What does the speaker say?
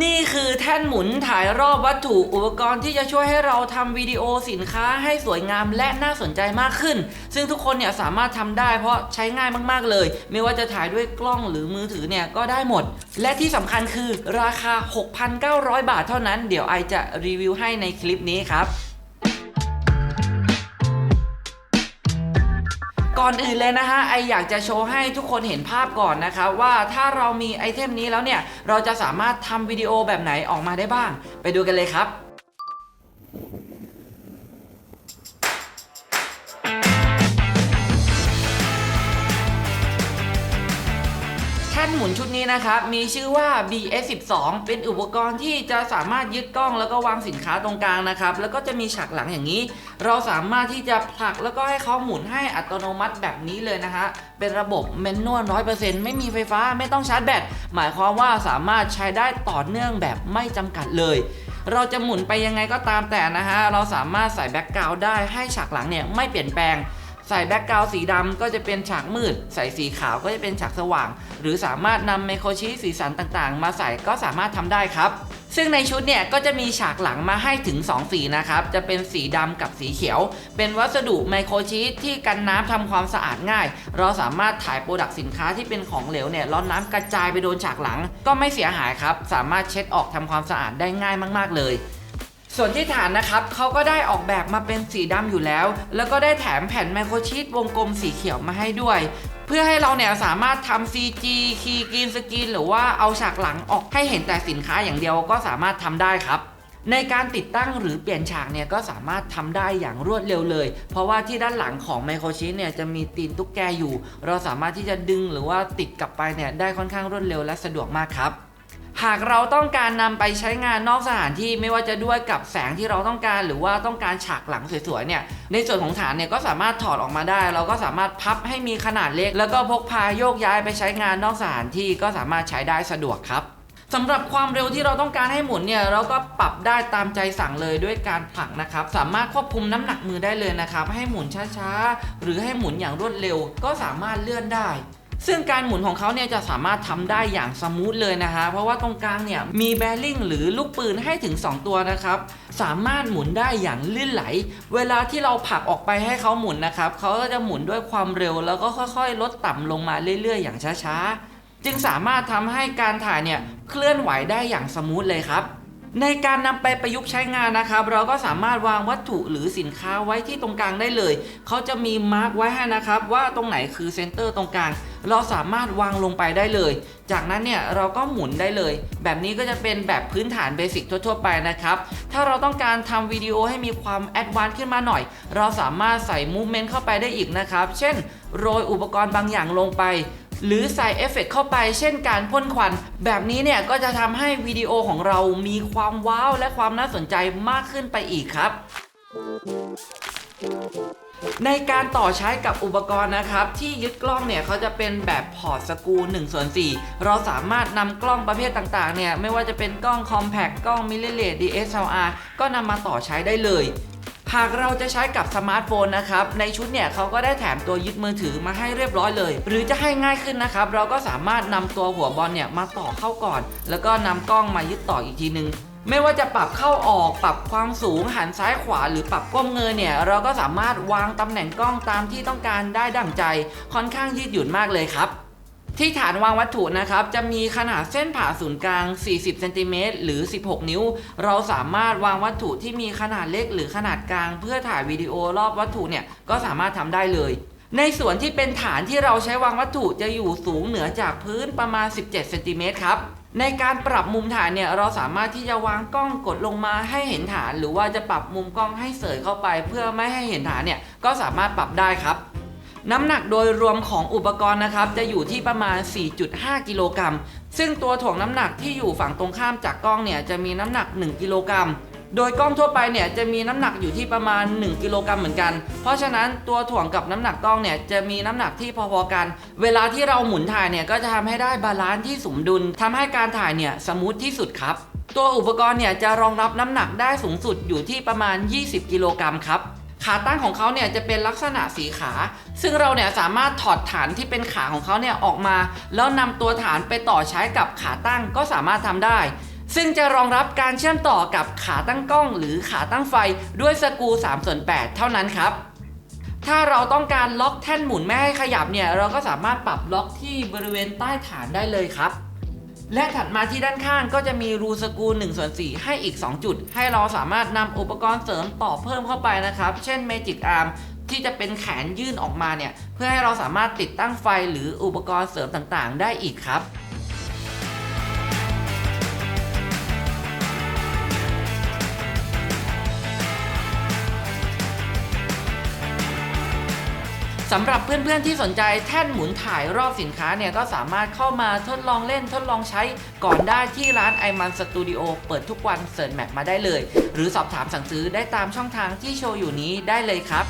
นี่คือแท่นหมุนถ่ายรอบวัตถุอุปกรณ์ที่จะช่วยให้เราทำวิดีโอสินค้าให้สวยงามและน่าสนใจมากขึ้น ซึ่งทุกคนเนี่ยสามารถทำได้เพราะใช้ง่ายมากๆเลย ไม่ว่าจะถ่ายด้วยกล้องหรือมือถือเนี่ยก็ได้หมด และที่สำคัญคือราคา 6,900 บาทเท่านั้น เดี๋ยวไอจะรีวิวให้ในคลิปนี้ครับ ก่อนอื่นเลยนะฮะไออยากจะโชว์ให้ทุกคนเห็นภาพก่อนนะครับว่าถ้าเรามีไอเทมนี้แล้วเนี่ยเราจะสามารถทำวิดีโอแบบไหนออกมาได้บ้าง ไปดูกันเลยครับ หมุนชุดนี้นะครับ มีชื่อว่า BS12 เป็นอุปกรณ์ที่จะสามารถยึดกล้องแล้วก็วางสินค้าตรงกลางนะครับ แล้วก็จะมีฉากหลังอย่างนี้ เราสามารถที่จะผลักแล้วก็ให้เขาหมุนให้อัตโนมัติแบบนี้เลยนะฮะ เป็นระบบแมนนวลร้อยเปอร์เซ็นต์ไม่มีไฟฟ้าไม่ต้องชาร์จแบต หมายความว่าสามารถใช้ได้ต่อเนื่องแบบไม่จำกัดเลยเราจะหมุนไปยังไงก็ตามแต่นะฮะ เราสามารถใส่แบ็กกราวด์ได้ให้ฉากหลังเนี่ยไม่เปลี่ยนแปลง ใส่แบ็กกราวด์สีดำก็จะเป็นฉากมืด ใส่สีขาวก็จะเป็นฉากสว่าง หรือสามารถนำไมโครชิปสีสันต่างๆ มาใส่ก็สามารถทำได้ครับ ซึ่งในชุดเนี่ยก็จะมีฉากหลังมาให้ถึง 2 สีนะครับ จะเป็นสีดำกับสีเขียว เป็นวัสดุไมโครชิปที่กันน้ำทำความสะอาดง่าย เราสามารถถ่ายโปรดักต์สินค้าที่เป็นของเหลวเนี่ยร้อนน้ำกระจายไปโดนฉากหลัง ก็ไม่เสียหายครับ สามารถเช็ดออกทำความสะอาดได้ง่ายมาก ๆเลย ส่วนที่ฐานนะครับเขาก็ได้ออกแบบมาเป็นสีดำอยู่แล้ว แล้วก็ได้แถมแผ่นไมโครชิปวงกลมสีเขียวมาให้ด้วย เพื่อให้เราเนี่ยสามารถทำ CG คีย์กรีนสกรีนหรือว่าเอาฉากหลังออกให้เห็นแต่สินค้าอย่างเดียวก็สามารถทำได้ครับในการติดตั้งหรือเปลี่ยนฉากเนี่ยก็สามารถทำได้อย่างรวดเร็วเลย เพราะว่าที่ด้านหลังของไมโครชิปเนี่ยจะมีตีนตุ๊กแกอยู่ เราสามารถที่จะดึงหรือว่าติดกลับไปเนี่ยได้ค่อนข้างรวดเร็วและสะดวกมากครับ หากเราต้องการนำไปใช้งานนอกสถานที่ไม่ว่าจะด้วยกับแสงที่เราต้องการ หรือว่าต้องการฉากหลังสวยๆเนี่ยในส่วนของฐานเนี่ยก็สามารถถอดออกมาได้ เราก็สามารถพับให้มีขนาดเล็ก แล้วก็พกพาโยกย้ายไปใช้งานนอกสถานที่ก็สามารถใช้ได้สะดวกครับสำหรับความเร็วที่เราต้องการให้หมุนเนี่ยเราก็ปรับได้ตามใจสั่งเลยด้วยการผลักนะครับ สามารถควบคุมน้ำหนักมือได้เลยนะครับ ให้หมุนช้าๆ หรือให้หมุนอย่างรวดเร็ว ก็สามารถเลื่อนได้ ซึ่งการหมุนของเขาเนี่ยจะสามารถทำได้อย่างสมูทเลยนะฮะเพราะว่าตรงกลางเนี่ยมีแบริ่งหรือลูกปืนให้ถึง 2 ตัวนะครับสามารถหมุนได้อย่างลื่นไหล เวลาที่เราผลักออกไปให้เขาหมุนนะครับเขาก็จะหมุนด้วยความเร็ว แล้วก็ค่อยๆ ลดต่ำลงมาเรื่อยๆ อย่างช้าๆ จึงสามารถทำให้การถ่ายเนี่ยเคลื่อนไหวได้อย่างสมูทเลยครับ ในการนำไปประยุกต์ใช้งานนะครับ เราก็สามารถวางวัตถุหรือสินค้าไว้ที่ตรงกลางได้เลย เขาจะมีมาร์กไว้ให้นะครับ ว่าตรงไหนคือเซนเตอร์ตรงกลาง เราสามารถวางลงไปได้เลย จากนั้นเนี่ยเราก็หมุนได้เลย แบบนี้ก็จะเป็นแบบพื้นฐานเบสิกทั่วๆไปนะครับ ถ้าเราต้องการทำวิดีโอให้มีความแอดวานซ์ขึ้นมาหน่อย เราสามารถใส่มูฟเมนต์เข้าไปได้อีกนะครับ เช่น โรยอุปกรณ์บางอย่างลงไป หรือใส่เอฟเฟกต์เข้าไป เช่นการพ่นควัน แบบนี้เนี่ยก็จะทำให้วิดีโอของเรามีความว้าวและความน่าสนใจมากขึ้นไปอีกครับ ในการต่อใช้กับอุปกรณ์นะครับ ที่ยึดกล้องเนี่ยเขาจะเป็นแบบพอร์ตสกรู1ส่วน4เราสามารถนำกล้องประเภทต่างๆเนี่ยไม่ว่าจะเป็นกล้องคอมแพคกล้องมิเรเลส DSLR ก็นำมาต่อใช้ได้เลย หากเราจะใช้กับสมาร์ทโฟนนะครับในชุดเนี่ยเขาก็ได้แถมตัวยึดมือถือมาให้เรียบร้อยเลย หรือจะให้ง่ายขึ้นนะครับเราก็สามารถนำตัวหัวบอลเนี่ยมาต่อเข้าก่อน แล้วก็นำกล้องมายึดต่ออีกทีนึงไม่ว่าจะปรับเข้าออกปรับความสูงหันซ้ายขวาหรือปรับก้มเงยเนี่ย เราก็สามารถวางตำแหน่งกล้องตามที่ต้องการได้ดั่งใจ ค่อนข้างยืดหยุ่นมากเลยครับ ที่ฐานวางวัตถุนะครับ จะมีขนาดเส้นผ่าศูนย์กลาง 40เซนติเมตรหรือ 16 นิ้ว เราสามารถวางวัตถุที่มีขนาดเล็กหรือขนาดกลาง เพื่อถ่ายวิดีโอรอบวัตถุเนี่ยก็สามารถทำได้เลย ในส่วนที่เป็นฐานที่เราใช้วางวัตถุจะอยู่สูงเหนือจากพื้นประมาณ 17เซนติเมตรครับในการปรับมุมฐานเนี่ยเราสามารถที่จะวางกล้องกดลงมาให้เห็นฐาน หรือว่าจะปรับมุมกล้องให้เสยเข้าไป เพื่อไม่ให้เห็นฐานเนี่ยก็สามารถปรับได้ครับ น้ำหนักโดยรวมของอุปกรณ์นะครับ จะอยู่ที่ประมาณ 4.5 กิโลกรัม ซึ่งตัวถ่วงน้ำหนักที่อยู่ฝั่งตรงข้ามจากกล้องเนี่ยจะมีน้ำหนัก 1 กิโลกรัม โดยกล้องทั่วไปเนี่ยจะมีน้ำหนักอยู่ที่ประมาณ 1 กิโลกรัมเหมือนกัน เพราะฉะนั้นตัวถ่วงกับน้ำหนักกล้องเนี่ยจะมีน้ำหนักที่พอๆกัน เวลาที่เราหมุนถ่ายเนี่ยก็จะทำให้ได้บาลานซ์ที่สมดุลทำให้การถ่ายเนี่ยสมูทที่สุดครับ ตัวอุปกรณ์เนี่ยจะรองรับน้ำหนักได้สูงสุดอยู่ที่ประมาณ 20 กิโลกรัมครับ ขาตั้งของเขาเนี่ยจะเป็นลักษณะสีขา ซึ่งเราเนี่ยสามารถถอดฐานที่เป็นขาของเขาเนี่ยออกมา แล้วนำตัวฐานไปต่อใช้กับขาตั้งก็สามารถทำได้ ซึ่งจะรองรับการเชื่อมต่อกับขาตั้งกล้อง หรือขาตั้งไฟด้วยสกู3ส่วน8เท่านั้นครับถ้าเราต้องการล็อกแท่นหมุนไม่ให้ขยับเนี่ย เราก็สามารถปรับล็อกที่บริเวณใต้ฐานได้เลยครับ และถัดมาที่ด้านข้างก็จะมีรูสกรู1ส่วน4ให้อีก 2 จุด ให้เราสามารถนำอุปกรณ์เสริมต่อเพิ่มเข้าไปนะครับ เช่น Magic Arm ที่จะเป็นแขนยื่นออกมาเนี่ย เพื่อให้เราสามารถติดตั้งไฟหรืออุปกรณ์เสริมต่างๆ ได้อีกครับ สำหรับเพื่อนๆที่สนใจแท่นหมุนถ่ายรอบสินค้าเนี่ยก็สามารถเข้ามาทดลองเล่นทดลองใช้ก่อนได้ที่ร้านไอมันสตูดิโอเปิดทุกวันเสิร์ชแมปมาได้เลย หรือสอบถามสั่งซื้อได้ตามช่องทางที่โชว์อยู่นี้ได้เลยครับ